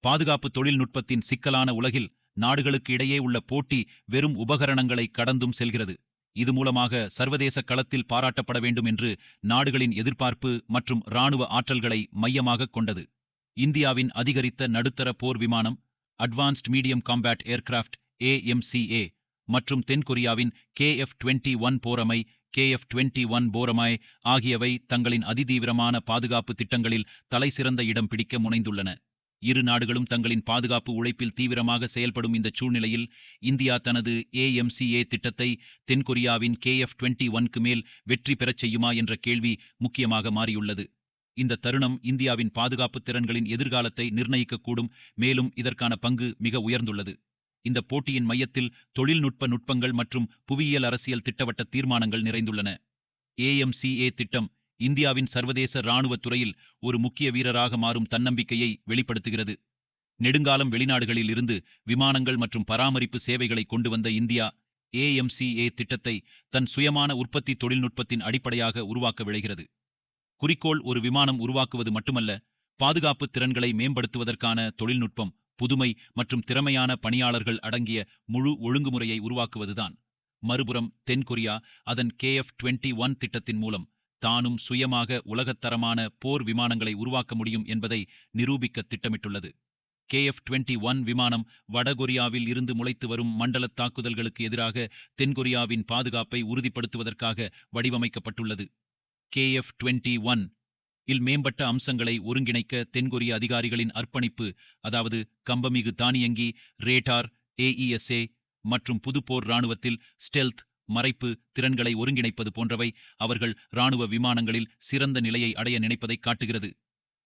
பாதுகாப்பு தொழில்நுட்பத்தின் சிக்கலான உலகில் நாடுகளுக்கு இடையே உள்ள போட்டி வெறும் உபகரணங்களை கடந்தும் செல்கிறது. இது மூலமாக சர்வதேச களத்தில் பாராட்டப்பட வேண்டும் என்று நாடுகளின் எதிர்பார்ப்பு மற்றும் இராணுவ ஆற்றல்களை மையமாகக் கொண்டது. இந்தியாவின் அதிகரித்த நடுத்தர போர் விமானம் advanced medium combat aircraft AMCA மற்றும் தென்கொரியாவின் KF twenty one Boramae KF twenty one Boramae ஆகியவை தங்களின் அதிதீவிரமான பாதுகாப்பு திட்டங்களில் தலைசிறந்த இடம் பிடிக்க முனைந்துள்ளன. இரு நாடுகளும் தங்களின் பாதுகாப்பு உழைப்பில் தீவிரமாக செயல்படும் இந்த சூழ்நிலையில் இந்தியா தனது ஏஎம்சிஏ திட்டத்தை தென்கொரியாவின் கேஎஃப் டுவெண்ட்டி ஒன்க்கு மேல் வெற்றி பெறச் செய்யுமா என்ற கேள்வி முக்கியமாக மாறியுள்ளது. இந்த தருணம் இந்தியாவின் பாதுகாப்பு திறன்களின் எதிர்காலத்தை நிர்ணயிக்கக்கூடும் மேலும் இதற்கான பங்கு மிக உயர்ந்துள்ளது. இந்த போட்டியின் மையத்தில் தொழில்நுட்ப நுட்பங்கள் மற்றும் புவியியல் அரசியல் திட்டவட்ட தீர்மானங்கள் நிறைந்துள்ளன. ஏஎம்சிஏ திட்டம் இந்தியாவின் சர்வதேச இராணுவத் துறையில் ஒரு முக்கிய வீரராக மாறும் தன்னம்பிக்கையை வெளிப்படுத்துகிறது. நெடுங்காலம் வெளிநாடுகளில் இருந்து விமானங்கள் மற்றும் பராமரிப்பு சேவைகளை கொண்டு வந்த இந்தியா ஏஎம்சிஏ திட்டத்தை தன் சுயமான உற்பத்தி தொழில்நுட்பத்தின் அடிப்படையாக உருவாக்க விளைகிறது குறிக்கோள் ஒரு விமானம் உருவாக்குவது மட்டுமல்ல பாதுகாப்பு திறன்களை மேம்படுத்துவதற்கான தொழில்நுட்பம் புதுமை மற்றும் திறமையான பணியாளர்கள் அடங்கிய முழு ஒழுங்குமுறையை உருவாக்குவதுதான். மறுபுறம் தென்கொரியா அதன் கேஎஃப் டுவெண்ட்டி ஒன் திட்டத்தின் மூலம் தானும் சுயமாக உலகத்தரமான போர் விமானங்களை உருவாக்க முடியும் என்பதை நிரூபிக்க திட்டமிட்டுள்ளது. கேஎஃப் டுவெண்ட்டி ஒன் விமானம் வடகொரியாவில் இருந்து முளைத்து வரும் மண்டல தாக்குதல்களுக்கு எதிராக தென்கொரியாவின் பாதுகாப்பை உறுதிப்படுத்துவதற்காக வடிவமைக்கப்பட்டுள்ளது. கேஎஃப் டுவெண்டி ஒன் இல் மேம்பட்ட அம்சங்களை ஒருங்கிணைக்க தென்கொரிய அதிகாரிகளின் அர்ப்பணிப்பு அதாவது கம்பமிகு தானியங்கி ரேடார் ஏஇஎஸ்ஏ மற்றும் புதுப்போர் இராணுவத்தில் ஸ்டெல்த் மறைப்பு திறன்களை ஒருங்கிணைப்பது போன்றவை அவர்கள் இராணுவ விமானங்களில் சிறந்த நிலையை அடைய நினைப்பதை காட்டுகிறது.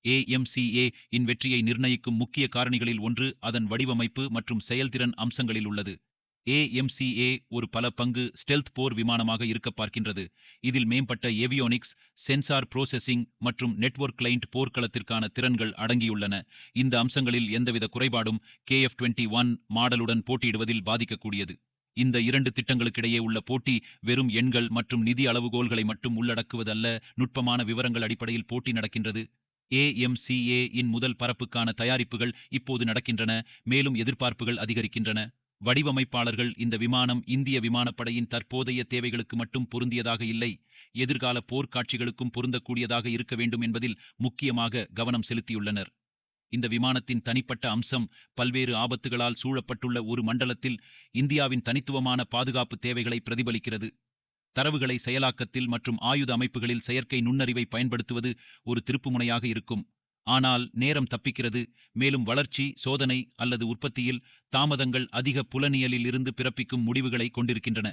ஏஎம்சிஏ இன் வெற்றியை நிர்ணயிக்கும் முக்கிய காரணிகளில் ஒன்று அதன் வடிவமைப்பு மற்றும் செயல்திறன் அம்சங்களில் உள்ளது. ஏஎம்சிஏ ஒரு பல பங்கு ஸ்டெல்த் போர் விமானமாக இருக்க பார்க்கின்றது. இதில் மேம்பட்ட ஏவியோனிக்ஸ் சென்சார் ப்ரோசெசிங் மற்றும் நெட்வொர்க் கிளைண்ட் போர்க்களத்திற்கான திறன்கள் அடங்கியுள்ளன. இந்த அம்சங்களில் எந்தவித குறைபாடும் கேஎஃப் டுவெண்ட்டி ஒன் மாடலுடன் போட்டியிடுவதில் பாதிக்கக்கூடியது. இந்த இரண்டு திட்டங்களுக்கிடையே உள்ள போட்டி வெறும் எண்கள் மற்றும் நிதி அளவுகோல்களை மட்டும் உள்ளடக்குவதல்ல நுட்பமான விவரங்கள் அடிப்படையில் போட்டி நடக்கின்றது. ஏஎம்சிஏ இன் முதல் பரப்புக்கான தயாரிப்புகள் இப்போது நடக்கின்றன மேலும் எதிர்பார்ப்புகள் அதிகரிக்கின்றன. வடிவமைப்பாளர்கள் இந்த விமானம் இந்திய விமானப்படையின் தற்போதைய தேவைகளுக்கு மட்டும் பொருந்தியதாக இல்லை எதிர்கால போர்க்காட்சிகளுக்கும் பொருந்தக்கூடியதாக இருக்க வேண்டும் என்பதில் முக்கியமாக கவனம் செலுத்தியுள்ளனர். இந்த விமானத்தின் தனிப்பட்ட அம்சம் பல்வேறு ஆபத்துகளால் சூழப்பட்டுள்ள ஒரு மண்டலத்தில் இந்தியாவின் தனித்துவமான பாதுகாப்பு தேவைகளை பிரதிபலிக்கிறது. தரவுகளை செயலாக்கத்தில் மற்றும் ஆயுத அமைப்புகளில் செயற்கை நுண்ணறிவை பயன்படுத்துவது ஒரு திருப்புமுனையாக இருக்கும். ஆனால் நேரம் தப்பிக்கிறது. மேலும் வளர்ச்சி சோதனை அல்லது உற்பத்தியில் தாமதங்கள் அதிக புலனியலில் இருந்து பிறப்பிக்கும் முடிவுகளை கொண்டிருக்கின்றன.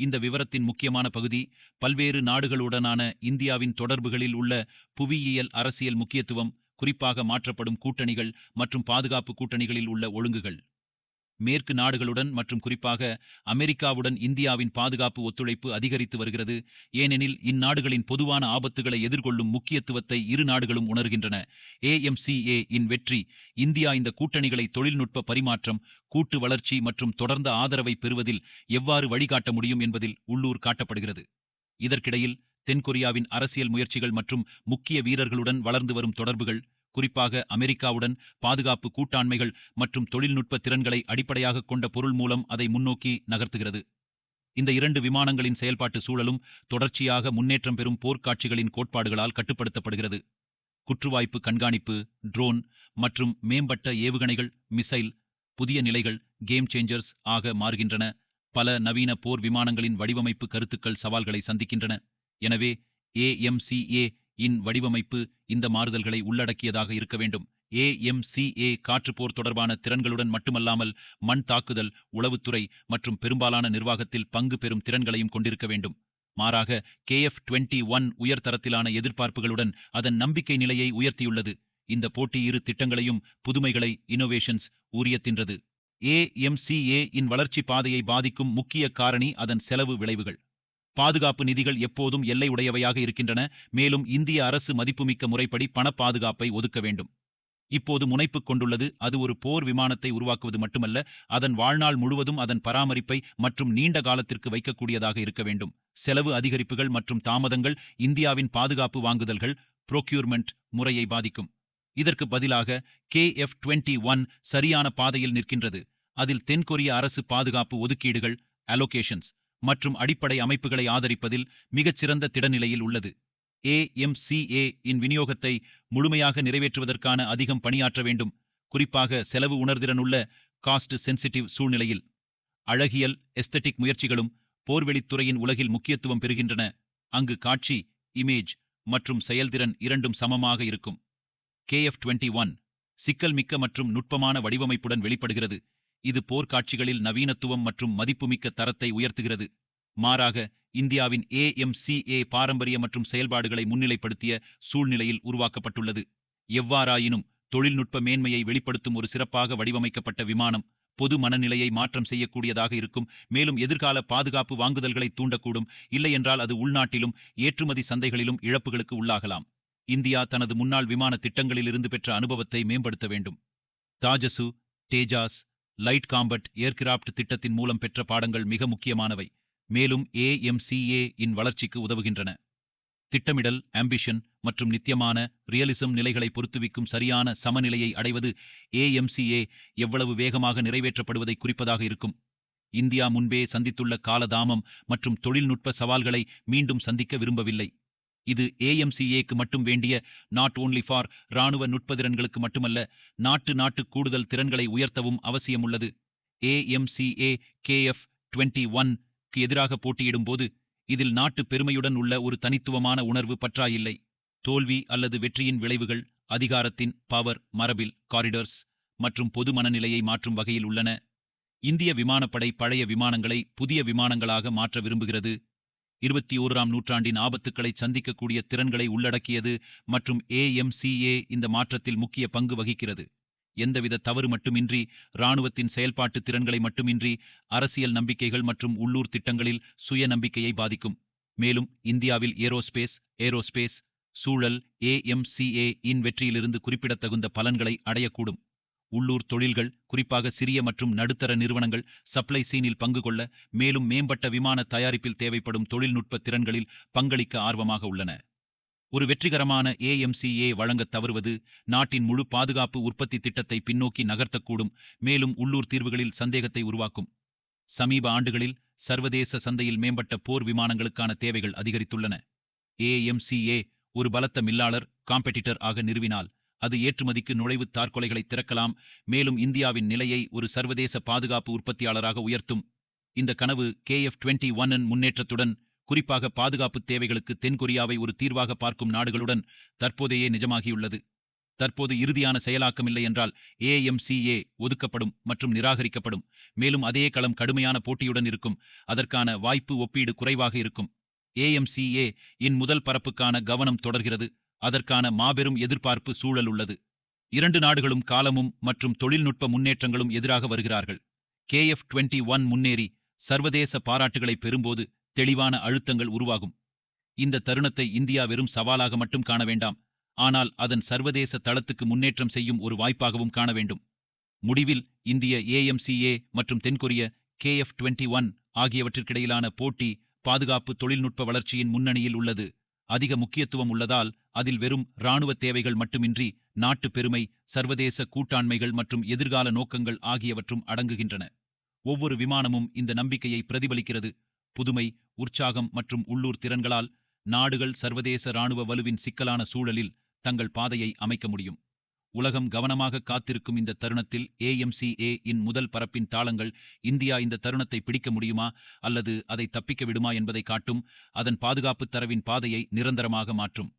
இந்த விவரத்தின் முக்கியமான பகுதி பல்வேறு நாடுகளுடனான இந்தியாவின் தொடர்புகளில் உள்ள புவியியல் அரசியல் முக்கியத்துவம் குறிப்பாக மாற்றப்படும் கூட்டணிகள் மற்றும் பாதுகாப்பு கூட்டணிகளில் உள்ள ஒழுங்குகள். மேற்கு நாடுகளுடன் மற்றும் குறிப்பாக அமெரிக்காவுடன் இந்தியாவின் பாதுகாப்பு ஒத்துழைப்பு அதிகரித்து வருகிறது. ஏனெனில் இந்நாடுகளின் பொதுவான ஆபத்துகளை எதிர்கொள்ளும் முக்கியத்துவத்தை இரு நாடுகளும் உணர்கின்றன. ஏஎம்சிஏ இன் வெற்றி இந்தியா இந்த கூட்டணிகளை தொழில்நுட்ப பரிமாற்றம் கூட்டு வளர்ச்சி மற்றும் தொடர்ந்த ஆதரவை பெறுவதில் எவ்வாறு வழிகாட்ட முடியும் என்பதில் உள்ளூர் காட்டப்படுகிறது. இதற்கிடையில் தென்கொரியாவின் அரசியல் முயற்சிகள் மற்றும் முக்கிய வீரர்களுடன் வளர்ந்து வரும் தொடர்புகள் குறிப்பாக அமெரிக்காவுடன் பாதுகாப்பு கூட்டாண்மைகள் மற்றும் தொழில்நுட்ப திறன்களை அடிப்படையாகக் கொண்ட பொருள் மூலம் அதை முன்னோக்கி நகர்த்துகிறது. இந்த இரண்டு விமானங்களின் செயல்பாட்டு சூழலும் தொடர்ச்சியாக முன்னேற்றம் பெறும் போர்க்காட்சிகளின் கோட்பாடுகளால் கட்டுப்படுத்தப்படுகிறது. குற்றுவாய்ப்பு கண்காணிப்பு ட்ரோன் மற்றும் மேம்பட்ட ஏவுகணைகள் மிசைல் புதிய நிலைகள் கேம் சேஞ்சர்ஸ் ஆக மாறுகின்றன. பல நவீன போர் விமானங்களின் வடிவமைப்பு கருத்துக்கள் சவால்களை சந்திக்கின்றன. எனவே ஏஎம்சிஏ இன் வடிவமைப்பு இந்த மாறுதல்களை உள்ளடக்கியதாக இருக்க வேண்டும். ஏஎம்சிஏ காற்றுப்போர் தொடர்பான திறன்களுடன் மட்டுமல்லாமல் மண் தாக்குதல் உளவுத்துறை மற்றும் பெரும்பாலான நிர்வாகத்தில் பங்கு பெறும் திறன்களையும் கொண்டிருக்க வேண்டும். மாறாக கேஎஃப் டுவெண்டி ஒன் உயர்தரத்திலான எதிர்பார்ப்புகளுடன் அதன் நம்பிக்கை நிலையை உயர்த்தியுள்ளது. இந்த போட்டி இரு திட்டங்களையும் புதுமைகளை இனோவேஷன்ஸ் ஊரியத்தின்றது ஏஎம்சிஏ இன் வளர்ச்சி பாதையை பாதிக்கும் முக்கிய காரணி அதன் செலவு விளைவுகள். பாதுகாப்பு நிதிகள் எப்போதும் எல்லை உடையவையாக இருக்கின்றன. மேலும் இந்திய அரசு மதிப்புமிக்க முறைப்படி பண பாதுகாப்பை ஒதுக்க வேண்டும். இப்போது முனைப்புக் கொண்டுள்ளது. அது ஒரு போர் விமானத்தை உருவாக்குவது மட்டுமல்ல அதன் வாழ்நாள் முழுவதும் அதன் பராமரிப்பை மற்றும் நீண்ட காலத்திற்கு வைக்கக்கூடியதாக இருக்க வேண்டும். செலவு அதிகரிப்புகள் மற்றும் தாமதங்கள் இந்தியாவின் பாதுகாப்பு வாங்குதல்கள் புரோக்யூர்மெண்ட் முறையை பாதிக்கும். இதற்கு பதிலாக கே எஃப் டுவெண்ட்டி ஒன் சரியான பாதையில் நிற்கின்றது. அதில் தென்கொரிய அரசு பாதுகாப்பு ஒதுக்கீடுகள் அலோகேஷன்ஸ் மற்றும் அடிப்படை அமைப்புகளை ஆதரிப்பதில் மிகச்சிறந்த திடநிலையில் உள்ளது. ஏஎம்சிஏ இன் விநியோகத்தை முழுமையாக நிறைவேற்றுவதற்கான அதிகம் பணியாற்ற வேண்டும். குறிப்பாக செலவு உணர்திறனுள்ள காஸ்ட் சென்சிட்டிவ் சூழ்நிலையில். அழகியல் எஸ்தெட்டிக் முயற்சிகளும் போர்வெளித்துறையின் உலகில் முக்கியத்துவம் பெறுகின்றன. அங்கு காட்சி இமேஜ் மற்றும் செயல்திறன் இரண்டும் சமமாக இருக்கும். கேஎஃப் டுவெண்ட்டி ஒன் சிக்கல் மிக்க மற்றும் நுட்பமான வடிவமைப்புடன் வெளிப்படுகிறது. இது போர்க்காட்சிகளில் நவீனத்துவம் மற்றும் மதிப்புமிக்க தரத்தை உயர்த்துகிறது. மாறாக இந்தியாவின் ஏஎம்சிஏ பாரம்பரிய மற்றும் செயல்பாடுகளை முன்னிலைப்படுத்திய சூழ்நிலையில் உருவாக்கப்பட்டுள்ளது. எவ்வாறாயினும் தொழில்நுட்ப மேன்மையை வெளிப்படுத்தும் ஒரு சிறப்பாக வடிவமைக்கப்பட்ட விமானம் பொது மனநிலையை மாற்றம் செய்யக்கூடியதாக இருக்கும். மேலும் எதிர்கால பாதுகாப்பு வாங்குதல்களை தூண்டக்கூடும். இல்லையென்றால் அது உள்நாட்டிலும் ஏற்றுமதி சந்தைகளிலும் இழப்புகளுக்கு உள்ளாகலாம். இந்தியா தனது முன்னாள் விமான திட்டங்களில் இருந்து பெற்ற அனுபவத்தை மேம்படுத்த வேண்டும். தாஜசு தேஜாஸ் லைட் காம்பட் ஏர்கிராப்ட் திட்டத்தின் மூலம் பெற்ற பாடங்கள் மிக முக்கியமானவை. மேலும் ஏஎம்சிஏ இன் வளர்ச்சிக்கு உதவுகின்றன. திட்டமிடல் ஆம்பிஷன் மற்றும் நித்தியமான ரியலிசம் நிலைகளை பொறுத்துவிக்கும் சரியான சமநிலையை அடைவது ஏஎம்சிஏ எவ்வளவு வேகமாக நிறைவேற்றப்படுவதை குறிப்பதாக இருக்கும். இந்தியா முன்பே சந்தித்துள்ள காலதாமம் மற்றும் தொழில்நுட்ப சவால்களை மீண்டும் சந்திக்க விரும்பவில்லை. இது ஏஎம்சிஏக்கு மட்டும் வேண்டிய நாட் ஓன்லி ஃபார் இராணுவ நுட்பதிறன்களுக்கு மட்டுமல்ல நாட்டு நாட்டு கூடுதல் திறன்களை உயர்த்தவும் அவசியமுள்ளது. ஏஎம்சிஏ கேஎஃப் டுவெண்ட்டி ஒன்க்கு எதிராக போட்டியிடும்போது இதில் நாட்டு பெருமையுடன் உள்ள ஒரு தனித்துவமான உணர்வு பற்றாயில்லை. தோல்வி அல்லது வெற்றியின் விளைவுகள் அதிகாரத்தின் பவர் மரபில் காரிடர்ஸ் மற்றும் பொது மனநிலையை மாற்றும் வகையில் உள்ளன. இந்திய விமானப்படை பழைய விமானங்களை புதிய விமானங்களாக மாற்ற விரும்புகிறது. இருபத்தி ஓராம் நூற்றாண்டின் ஆபத்துக்களை சந்திக்கக்கூடிய திறன்களை உள்ளடக்கியது மற்றும் ஏஎம்சிஏ இந்த மாற்றத்தில் முக்கிய பங்கு வகிக்கிறது. எந்தவித தவறு மட்டுமின்றி இராணுவத்தின் செயல்பாட்டு திறன்களை மட்டுமின்றி அரசியல் நம்பிக்கைகள் மற்றும் உள்ளூர் திட்டங்களில் சுய நம்பிக்கையை பாதிக்கும். மேலும் இந்தியாவில் ஏரோஸ்பேஸ் ஏரோஸ்பேஸ் சூழல் ஏஎம்சிஏ இன் வெற்றியிலிருந்து குறிப்பிடத்தகுந்த பலன்களை அடையக்கூடும். உள்ளூர் தொழில்கள் குறிப்பாக சிறிய மற்றும் நடுத்தர நிறுவனங்கள் சப்ளை சீனில் பங்கு கொள்ள மேலும் மேம்பட்ட விமான தயாரிப்பில் தேவைப்படும் தொழில்நுட்ப திறன்களில் பங்களிக்க ஆர்வமாக உள்ளன. ஒரு வெற்றிகரமான ஏஎம்சிஏ வழங்கத் தவறுவது நாட்டின் முழு பாதுகாப்பு உற்பத்தி திட்டத்தை பின்னோக்கி நகர்த்தக்கூடும் மேலும் உள்ளூர் தீர்வுகளில் சந்தேகத்தை உருவாக்கும். சமீப ஆண்டுகளில் சர்வதேச சந்தையில் மேம்பட்ட போர் விமானங்களுக்கான தேவைகள் அதிகரித்துள்ளன. ஏஎம்சிஏ ஒரு பலத்த மில்லாளர் காம்பெடிட்டர் ஆக நிறுவினால் அது ஏற்றுமதிக்கு நுழைவு தார்கொலைகளை திறக்கலாம். மேலும் இந்தியாவின் நிலையை ஒரு சர்வதேச பாதுகாப்பு உற்பத்தியாளராக உயர்த்தும். இந்த கனவு கேஎஃப் டுவெண்ட்டி ஒன் முன்னேற்றத்துடன் குறிப்பாக பாதுகாப்பு தேவைகளுக்கு தென்கொரியாவை ஒரு தீர்வாக பார்க்கும் நாடுகளுடன் தற்போதையே நிஜமாகியுள்ளது. தற்போது இறுதியான செயலாக்கமில்லை என்றால் ஏஎம்சிஏ ஒதுக்கப்படும் மற்றும் நிராகரிக்கப்படும். மேலும் அதே களம் கடுமையான போட்டியுடன் இருக்கும். அதற்கான வாய்ப்பு ஒப்பீடு குறைவாக இருக்கும். ஏஎம்சிஏ இன் முதல் பரப்புக்கான கவனம் தொடர்கிறது. அதற்கான மாபெரும் எதிர்பார்ப்பு சூழல் உள்ளது. இரண்டு நாடுகளும் காலமும் மற்றும் தொழில்நுட்ப முன்னேற்றங்களும் எதிராக வருகிறார்கள். கேஎஃப் டுவெண்ட்டி ஒன் முன்னேறி சர்வதேச பாராட்டுகளை பெறும்போது தெளிவான அழுத்தங்கள் உருவாகும். இந்த தருணத்தை இந்தியா வெறும் சவாலாக மட்டும் காண வேண்டாம். ஆனால் அதன் சர்வதேச தளத்துக்கு முன்னேற்றம் செய்யும் ஒரு வாய்ப்பாகவும் காண வேண்டும். முடிவில் இந்திய ஏஎம்சிஏ மற்றும் தென்கொரிய கேஎஃப் டுவெண்ட்டி ஒன் ஆகியவற்றிற்கிடையிலான போட்டி பாதுகாப்பு தொழில்நுட்ப வளர்ச்சியின் முன்னணியில் உள்ளது. அதிக முக்கியத்துவம் உள்ளதால் அதில் வெறும் இராணுவ தேவைகள் மட்டுமின்றி நாட்டு பெருமை சர்வதேச கூட்டாண்மைகள் மற்றும் எதிர்கால நோக்கங்கள் ஆகியவற்றும் அடங்குகின்றன. ஒவ்வொரு விமானமும் இந்த நம்பிக்கையை பிரதிபலிக்கிறது. புதுமை உற்சாகம் மற்றும் உள்ளூர் திறன்களால் நாடுகள் சர்வதேச இராணுவ வலுவின் சிக்கலான சூழலில் தங்கள் பாதையை அமைக்க முடியும். உலகம் கவனமாக காத்திருக்கும் இந்த தருணத்தில் ஏஎம்சிஏ இன் முதல் பரப்பின் தாளங்கள் இந்தியா இந்த தருணத்தை பிடிக்க முடியுமா? அல்லது அதை தப்பிக்க விடுமா? என்பதை காட்டும் அதன் பாதுகாப்பு தரவின் பாதையை நிரந்தரமாக மாற்றும்.